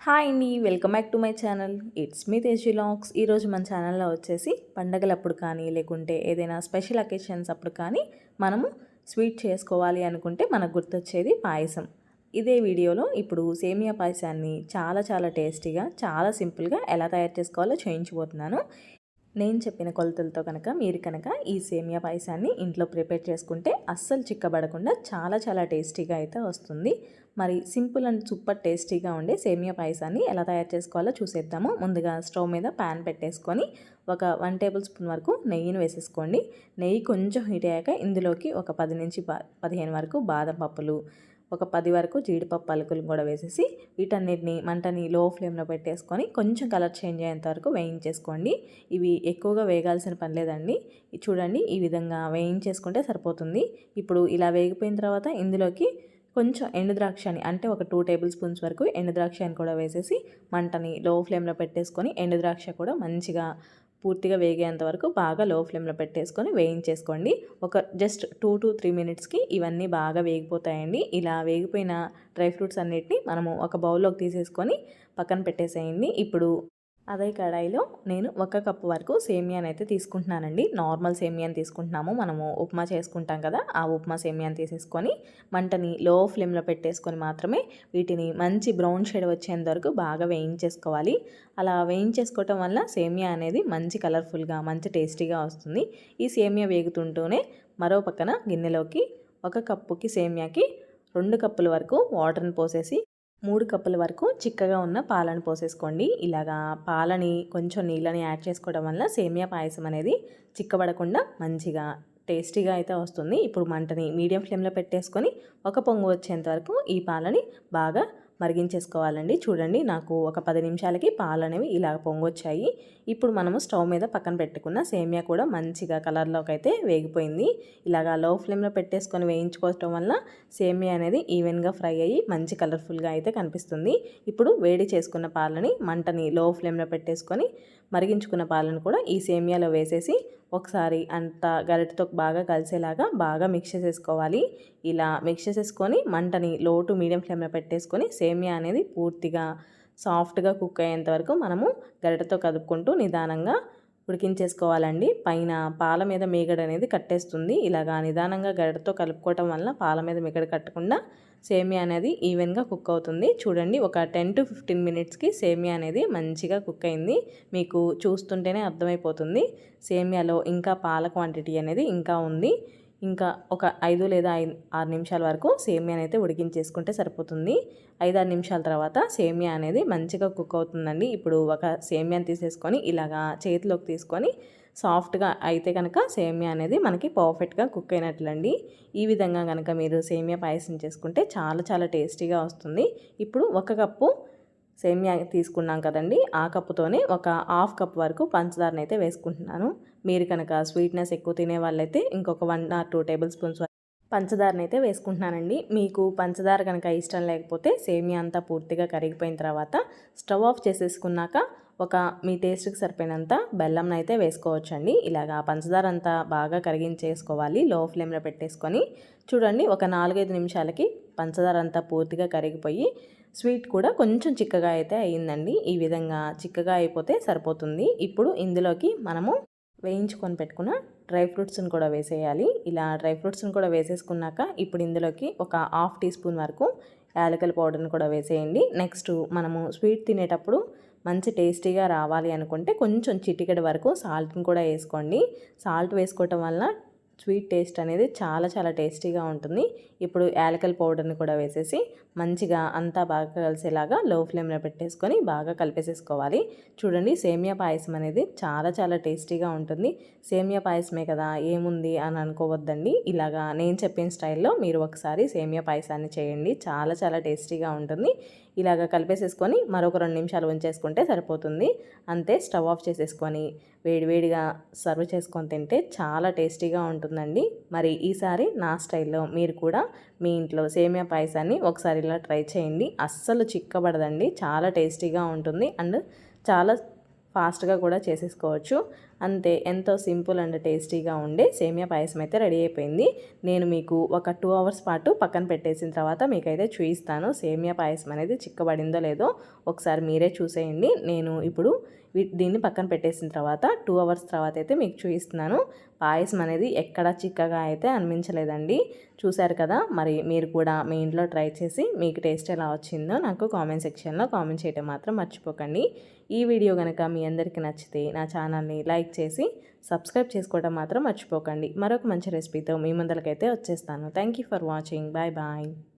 Hi అండి welcome back to my channel. It's మీ తేజీ లాక్స్ ఈరోజు మన ఛానల్లో వచ్చేసి పండగలప్పుడు కానీ లేకుంటే ఏదైనా స్పెషల్ అకేషన్స్ అప్పుడు కానీ మనము స్వీట్ చేసుకోవాలి అనుకుంటే మనకు గుర్తొచ్చేది పాయసం. ఇదే వీడియోలో ఇప్పుడు సేమియా పాయసాన్ని చాలా చాలా టేస్టీగా చాలా సింపుల్గా ఎలా తయారు చేసుకోవాలో చేయించబోతున్నాను. నేను చెప్పిన కొలతలతో కనుక మీరు కనుక ఈ సేమియా పాయసాన్ని ఇంట్లో ప్రిపేర్ చేసుకుంటే అస్సలు చిక్కబడకుండా చాలా చాలా టేస్టీగా అయితే వస్తుంది. మరి సింపుల్ అండ్ సూపర్ టేస్టీగా ఉండే సేమియా పాయసాన్ని ఎలా తయారు చేసుకోవాలో చూసేద్దాము. ముందుగా స్టవ్ మీద ప్యాన్ పెట్టేసుకొని ఒక వన్ టేబుల్ స్పూన్ వరకు నెయ్యిని వేసేసుకోండి. నెయ్యి కొంచెం హీట్ అయ్యాక ఇందులోకి ఒక పది నుంచి పదిహేను వరకు బాదం పప్పులు ఒక పది వరకు జీడిపప్పు పలుకులు కూడా వేసేసి వీటన్నిటిని మంటని లో ఫ్లేమ్లో పెట్టేసుకొని కొంచెం కలర్ చేంజ్ అయ్యేంత వరకు వేయించేసుకోండి. ఇవి ఎక్కువగా వేగాల్సిన పని లేదండి. చూడండి ఈ విధంగా వేయించేసుకుంటే సరిపోతుంది. ఇప్పుడు ఇలా వేగిపోయిన తర్వాత ఇందులోకి కొంచెం ఎండుద్రాక్షని అంటే ఒక టూ టేబుల్ స్పూన్స్ వరకు ఎండుద్రాక్షని కూడా వేసేసి మంటని లో ఫ్లేమ్లో పెట్టేసుకొని ఎండుద్రాక్ష కూడా మంచిగా పూర్తిగా వేగేంత వరకు బాగా లో ఫ్లేమ్లో పెట్టేసుకొని వేయించేసుకోండి. ఒక జస్ట్ టూ టు త్రీ మినిట్స్కి ఇవన్నీ బాగా వేగిపోతాయండి. ఇలా వేగిపోయిన డ్రై ఫ్రూట్స్ అన్నిటిని మనము ఒక బౌల్లోకి తీసేసుకొని పక్కన పెట్టేసేయండి. ఇప్పుడు అదే కడాయిలో నేను ఒక కప్పు వరకు సేమియాని అయితే తీసుకుంటున్నానండి. నార్మల్ సేమియాని తీసుకుంటున్నాము. మనము ఉప్మా చేసుకుంటాం కదా ఆ ఉప్మా సేమియాని తీసేసుకొని మంటని లో ఫ్లేమ్లో పెట్టేసుకొని మాత్రమే వీటిని మంచి బ్రౌన్ షేడ్ వచ్చేంత వరకు బాగా వేయించేసుకోవాలి. అలా వేయించేసుకోవటం వల్ల సేమియా అనేది మంచి కలర్ఫుల్గా మంచి టేస్టీగా వస్తుంది. ఈ సేమియా వేగుతుంటూనే మరో పక్కన గిన్నెలోకి ఒక కప్పుకి సేమియాకి రెండు కప్పుల వరకు వాటర్ని పోసేసి మూడు కప్పుల వరకు చిక్కగా ఉన్న పాలను పోసేసుకోండి. ఇలాగా పాలని కొంచెం నీళ్ళని యాడ్ చేసుకోవడం వల్ల సేమియా పాయసం అనేది చిక్కబడకుండా మంచిగా టేస్టీగా అయితే వస్తుంది. ఇప్పుడు మంటని మీడియం ఫ్లేమ్లో పెట్టేసుకొని ఒక పొంగు వచ్చేంత వరకు ఈ పాలని బాగా మరిగించేసుకోవాలండి. చూడండి నాకు ఒక పది నిమిషాలకి పాలు అనేవి ఇలా పొంగొచ్చాయి. ఇప్పుడు మనము స్టవ్ మీద పక్కన పెట్టుకున్న సేమియా కూడా మంచిగా కలర్లోకి అయితే వేగిపోయింది. ఇలాగా లో ఫ్లేమ్లో పెట్టేసుకొని వేయించుకోవటం వల్ల సేమియా అనేది ఈవెన్గా ఫ్రై అయ్యి మంచి కలర్ఫుల్గా అయితే కనిపిస్తుంది. ఇప్పుడు వేడి చేసుకున్న పాలని మంటని లో ఫ్లేమ్లో పెట్టేసుకొని మరిగించుకున్న పాలను కూడా ఈ సేమియాలో వేసేసి ఒకసారి అంత గరిటతో బాగా కలిసేలాగా బాగా మిక్స్ చేసేసుకోవాలి. ఇలా మిక్స్ చేసేసుకొని మంటని లో టు మీడియం ఫ్లేమ్లో పెట్టేసుకొని సేమియా అనేది పూర్తిగా సాఫ్ట్గా కుక్ అయ్యేంత వరకు మనము గరిటతో కదుపుకుంటూ నిదానంగా ఉడికించేసుకోవాలండి. పైన పాల మీద మీగడ అనేది కట్టేస్తుంది. ఇలాగా నిదానంగా గడతో కలుపుకోవటం వల్ల పాల మీద మీగడ కట్టకుండా సేమియా అనేది ఈవెన్గా కుక్ అవుతుంది. చూడండి ఒక టెన్ టు ఫిఫ్టీన్ మినిట్స్కి సేమియా అనేది మంచిగా కుక్ అయింది. మీకు చూస్తుంటేనే అర్థమైపోతుంది. సేమియాలో ఇంకా పాల క్వాంటిటీ అనేది ఇంకా ఉంది. ఇంకా ఒక ఐదు లేదా ఐదు ఆరు నిమిషాల వరకు సేమియాని అయితే ఉడికించేసుకుంటే సరిపోతుంది. ఐదు ఆరు నిమిషాల తర్వాత సేమియా అనేది మంచిగా కుక్ అవుతుందండి. ఇప్పుడు ఒక సేమియాని తీసేసుకొని ఇలాగా చేతిలోకి తీసుకొని సాఫ్ట్గా అయితే కనుక సేమియా అనేది మనకి పర్ఫెక్ట్గా కుక్ అయినట్లండి. ఈ విధంగా కనుక మీరు సేమియా పాయసం చేసుకుంటే చాలా చాలా టేస్టీగా వస్తుంది. ఇప్పుడు ఒక కప్పు సేమియా తీసుకున్నాం కదండి. ఆ కప్పుతోనే ఒక హాఫ్ కప్ వరకు పంచదారని అయితే వేసుకుంటున్నాను. మీరు కనుక స్వీట్నెస్ ఎక్కువ తినే వాళ్ళైతే ఇంకొక one or two tablespoons పంచదారని అయితే వేసుకుంటున్నానండి. మీకు పంచదార కనుక ఇష్టం లేకపోతే సేమియా అంతా పూర్తిగా కరిగిపోయిన తర్వాత స్టవ్ ఆఫ్ చేసేసుకున్నాక ఒక మీ టేస్ట్కి సరిపోయినంత బెల్లంని అయితే వేసుకోవచ్చండి. ఇలాగా పంచదార అంతా బాగా కరిగించేసుకోవాలి. లో ఫ్లేమ్లో పెట్టేసుకొని చూడండి ఒక నాలుగైదు నిమిషాలకి పంచదార అంతా పూర్తిగా కరిగిపోయి స్వీట్ కూడా కొంచెం చిక్కగా అయితే అయ్యిందండి. ఈ విధంగా చిక్కగా అయిపోతే సరిపోతుంది. ఇప్పుడు ఇందులోకి మనము వేయించుకొని పెట్టుకున్న డ్రై ఫ్రూట్స్ని కూడా వేసేయాలి. ఇలా డ్రై ఫ్రూట్స్ని కూడా వేసేసుకున్నాక ఇప్పుడు ఇందులోకి ఒక హాఫ్ టీ స్పూన్ వరకు యాలకల పౌడర్ని కూడా వేసేయండి. నెక్స్ట్ మనము స్వీట్ తినేటప్పుడు మంచి టేస్టీగా రావాలి అనుకుంటే కొంచెం చిటికెడ వరకు సాల్ట్ని కూడా వేసుకోండి. సాల్ట్ వేసుకోవటం వల్ల స్వీట్ టేస్ట్ అనేది చాలా చాలా టేస్టీగా ఉంటుంది. ఇప్పుడు యాలకల్ పౌడర్ని కూడా వేసేసి మంచిగా అంతా బాగా కలిసేలాగా లో ఫ్లేమ్లో పెట్టేసుకొని బాగా కలిపేసేసుకోవాలి. చూడండి సేమియా పాయసం అనేది చాలా చాలా టేస్టీగా ఉంటుంది. సేమియా పాయసమే కదా ఏముంది అని అనుకోవద్దండి. ఇలాగా నేను చెప్పిన స్టైల్లో మీరు ఒకసారి సేమియా పాయసాన్ని చేయండి. చాలా చాలా టేస్టీగా ఉంటుంది. ఇలాగ కలిపేసేసుకొని మరొక రెండు నిమిషాలు ఉంచేసుకుంటే సరిపోతుంది. అంతే స్టవ్ ఆఫ్ చేసేసుకొని వేడివేడిగా సర్వ్ చేసుకొని తింటే చాలా టేస్టీగా ఉంటుందండి. మరి ఈసారి నా స్టైల్లో మీరు కూడా మీ ఇంట్లో సేమియా పాయసాన్ని ఒకసారి ఇలా ట్రై చేయండి. అస్సలు చిక్కబడదండి. చాలా టేస్టీగా ఉంటుంది. అండ్ చాలా ఫాస్ట్గా కూడా చేసేసుకోవచ్చు. అంతే ఎంతో సింపుల్ అండ్ టేస్టీగా ఉండే సేమియా పాయసం అయితే రెడీ అయిపోయింది. నేను మీకు ఒక టూ అవర్స్ పాటు పక్కన పెట్టేసిన తర్వాత మీకైతే చూపిస్తాను సేమియా పాయసం అనేది చిక్కబడిందో లేదో. ఒకసారి మీరే చూసేయండి. నేను ఇప్పుడు దీన్ని పక్కన పెట్టేసిన తర్వాత టూ అవర్స్ తర్వాత అయితే మీకు చూపిస్తున్నాను. పాయసం అనేది ఎక్కడ చిక్కగా అయితే అనిపించలేదండి. చూశారు కదా మరి మీరు కూడా మీ ఇంట్లో ట్రై చేసి మీకు టేస్ట్ ఎలా వచ్చిందో నాకు కామెంట్ సెక్షన్లో కామెంట్ చేయడం మాత్రం మర్చిపోకండి. ఈ వీడియో కనుక మీ అందరికీ నచ్చితే నా ఛానల్ని లైక్ లైక్ చేసి సబ్స్క్రైబ్ చేసుకోవడం మాత్రం మర్చిపోకండి. మరొక మంచి రెసిపీతో మీ ముందరకైతే వచ్చేస్తాను. Thank you for watching bye bye